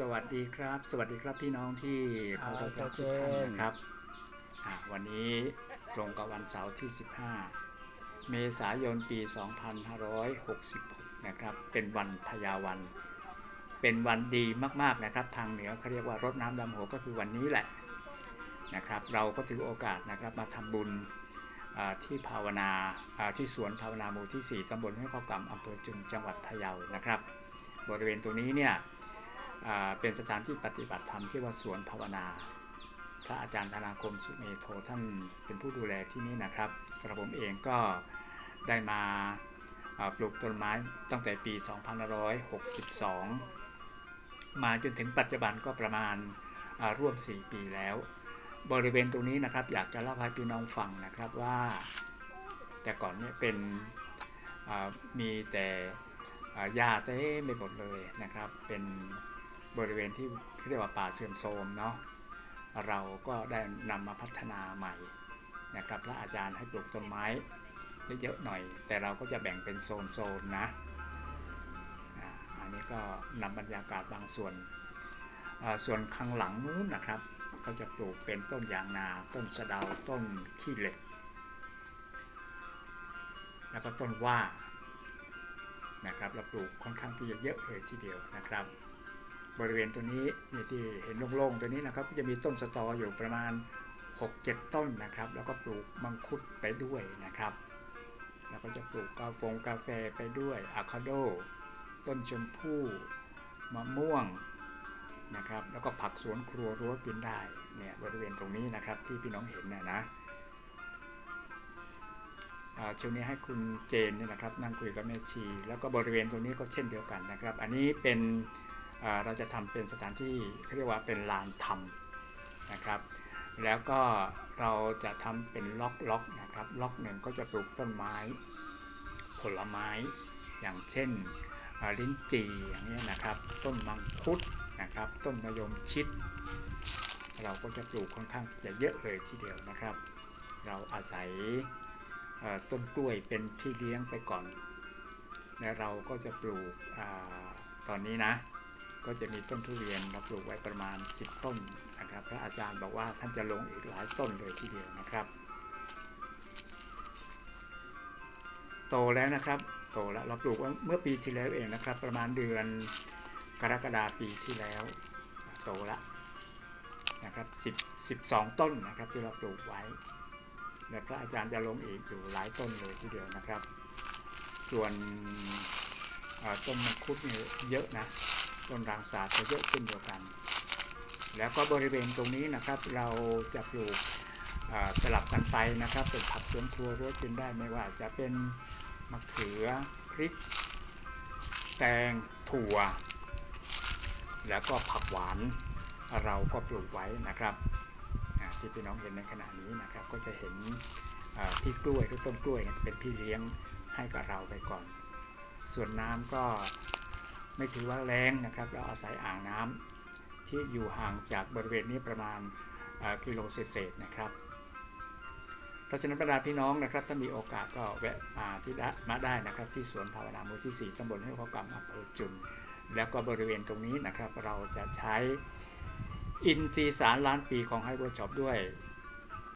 สวัสดีครับ สวัสดีครับพี่น้องที่เคารพรักทุกท่านนะครับอ่าวันนี้ตรงกับวันเสาร์ที่ 15 เมษายนปี 2566 นะครับ เป็นวันทยาวัน เป็นวันดีมากๆนะครับ ทางเหนือเขาเรียกว่ารดน้ำดำหัวก็คือวันนี้แหละนะครับ เราก็ถือโอกาสนะครับมาทำบุญอ่าที่ภาวนาอ่าที่สวนภาวนาหมู่ที่ 4ตำบลห้วยข้าวกำอำเภอจุนจังหวัดพะเยานะครับ บริเวณตรงนี้เนี่ยอ่า เป็นสถานที่ปฏิบัติธรรมที่ว่าสวนภาวนา พระอาจารย์ธนาคมสุเมโทท่านเป็นผู้ดูแลที่นี่นะครับกระผมเองก็ได้มาปลูกต้นไม้ตั้งแต่ปี 2562 มาจนถึงปัจจุบันก็ประมาณร่วม 4 ปีแล้ว บริเวณตรงนี้นะครับ อยากจะเล่าให้พี่น้องฟังนะครับว่า แต่ก่อนเนี่ยเป็นมีแต่อ่าหญ้าเต็มไปหมดเลยนะครับเป็น บริเวณที่เรียกว่าป่าเสื่อมโทรมเนาะเราก็ได้นำมาพัฒนาใหม่นะครับพระอาจารย์ให้ปลูกต้นไม้เยอะๆหน่อย แต่เราก็จะแบ่งเป็นโซนๆนะอันนี้ก็นำบรรยากาศบางส่วน ส่วนข้างหลังนู้นนะครับเขาจะปลูกเป็นต้นยางนา ต้นสะเดาต้นขี้เหล็ก แล้วก็ต้นว่านะครับเราปลูกค่อนข้างที่จะเยอะเลยทีเดียวนะครับ บริเวณตัวนี้นี่ที่เห็นโล่งๆตัวนี้นะครับจะมีต้นสตออยู่ประมาณ 6-7 ต้นนะครับ แล้วก็ปลูกมังคุดไปด้วยนะครับแล้วก็จะปลูกกาแฟกาแฟไปด้วยอะคาโด ต้นชมพู่มะม่วงนะครับแล้วก็ผักสวนครัวรั้วกินได้เนี่ยบริเวณตรงนี้นะครับที่พี่น้องเห็นนะนะช่วงนี้ให้คุณเจนเนี่ยนะครับนั่งคุยกับแม่ชี แล้วก็บริเวณตรงนี้ก็เช่นเดียวกันนะครับ อันนี้เป็น เราจะทำเป็นสถานที่เรียกว่าเป็นลานธรรมนะครับ แล้วก็เราจะทำเป็นล็อกล็อกนะครับ ล็อกหนึ่งก็จะปลูกต้นไม้ ผลไม้อย่างเช่นลิ้นจี่อย่างนี้นะครับ ต้นมังคุดนะครับ ต้นมะยมชิด เราก็จะปลูกค่อนข้างจะเยอะเลยทีเดียวนะครับ เราอาศัยต้นกล้วยเป็นพี่เลี้ยงไปก่อน แล้วเราก็จะปลูกอตอนนี้นะ ก็จะมีต้นทุเรียนเราปลูกไว้ประมาณ 10 ต้นนะครับ พระอาจารย์บอกว่าท่านจะลงอีกหลายต้นเลยทีเดียวนะครับ โตแล้วนะครับ โตแล้วเราปลูกเมื่อปีที่แล้วเองนะครับ ประมาณเดือนกรกฎาปีที่แล้ว โตแล้วนะครับ10 12 ต้นนะครับที่เราปลูกไว้และพระอาจารย์จะลงอีกอยู่หลายต้นเลยทีเดียวนะครับ ส่วนต้นมังคุดนี่เยอะนะ ต้นรางสาจะเยอะเช่นเดียวกัน แล้วก็บริเวณตรงนี้นะครับเราจะปลูกสลับกันไปนะครับ เป็นผักสวนครัวรั้วกินได้ไม่ว่าจะเป็นมะเขือพริก แตงถั่ว แล้วก็ผักหวานเราก็ปลูกไว้นะครับที่พี่น้องเห็นในขณะนี้นะครับ ก็จะเห็นพี่กล้วยหรือต้นกล้วยเนี่ยเป็นพี่เลี้ยงให้กับเราไปก่อน ส่วนน้ำก็ ไม่ถือว่าแรงนะครับ เราอาศัยอ่างน้ำที่อยู่ห่างจากบริเวณนี้ประมาณกิโลเศษๆนะครับ เพราะฉะนั้นบรรดาพี่น้องนะครับ ถ้ามีโอกาสก็แวะมาที่ดมาได้นะครับ ที่สวนภาวนาหมู่ที่ 4ตำบลห้วยข้าวกำอำเภอจุน แล้วก็บริเวณตรงนี้นะครับ เราจะใช้อินทรีย์สารล้านปีของไฮเวอร์ช็อปด้วย